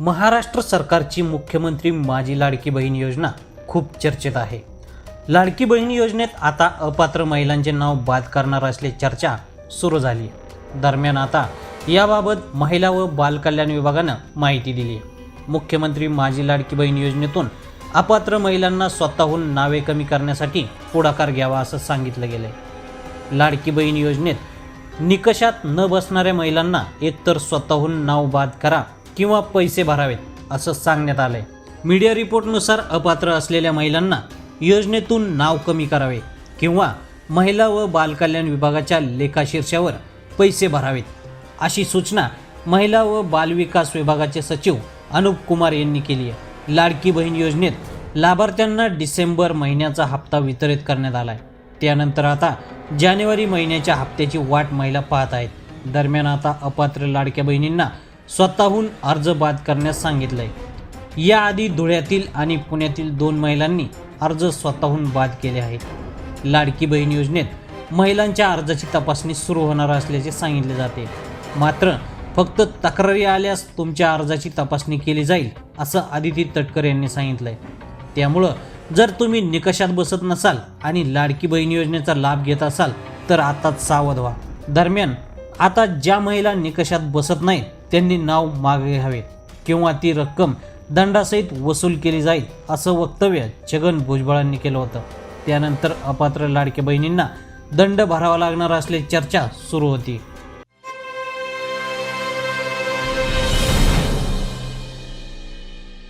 महाराष्ट्र सरकारची मुख्यमंत्री माझी लाडकी बहीण योजना खूप चर्चेत आहे. लाडकी बहीण योजनेत आता अपात्र महिलांचे नाव बाद करणार असल्याची चर्चा सुरू झाली. दरम्यान आता याबाबत महिला व बालकल्याण विभागानं माहिती दिली. आहे मुख्यमंत्री माझी लाडकी बहीण योजनेतून अपात्र महिलांना स्वतःहून नावे कमी करण्यासाठी पुढाकार घ्यावा असं सांगितलं गेलं आहे लाडकी बहीण योजनेत निकषात न बसणाऱ्या महिलांना एकतर स्वतःहून नाव बाद करा किंवा पैसे भरावेत असं सांगण्यात आलंय. मीडिया रिपोर्टनुसार अपात्र असलेल्या महिलांना योजनेतून नाव कमी करावे किंवा महिला व बालकल्याण विभागाच्या लेखाशीर्षावर पैसे भरावेत. अशी सूचना महिला व बालविकास विभागाचे सचिव अनुप कुमार यांनी केली आहे. लाडकी बहीण योजनेत लाभार्थ्यांना डिसेंबर महिन्याचा हप्ता वितरित करण्यात आला आहे त्यानंतर आता जानेवारी महिन्याच्या हप्त्याची वाट महिला पाहत आहेत. दरम्यान आता अपात्र लाडक्या बहिणींना स्वतःहून अर्ज बाद करण्यास सांगितलंय. याआधी धुळ्यातील आणि पुण्यातील दोन महिलांनी अर्ज स्वतःहून बाद केले आहेत. लाडकी बहीण योजनेत महिलांच्या अर्जाची तपासणी सुरू होणार असल्याचे सांगितले जाते. मात्र फक्त तक्रारी आल्यास तुमच्या अर्जाची तपासणी केली जाईल असं आदिती तटकर यांनी सांगितलंय. त्यामुळं जर तुम्ही निकषात बसत नसाल आणि लाडकी बहीण योजनेचा लाभ घेत असाल तर आताच सावध व्हा. दरम्यान आता ज्या महिला निकषात बसत नाहीत त्यांनी नाव मागे घ्यावे. किंवा ती रक्कम दंडासहित वसूल केली जाईल असं वक्तव्य छगन भुजबळांनी केलं होतं. त्यानंतर अपात्र लाडक्या बहिणींना दंड भरावा लागणार असल्याची चर्चा सुरू होती.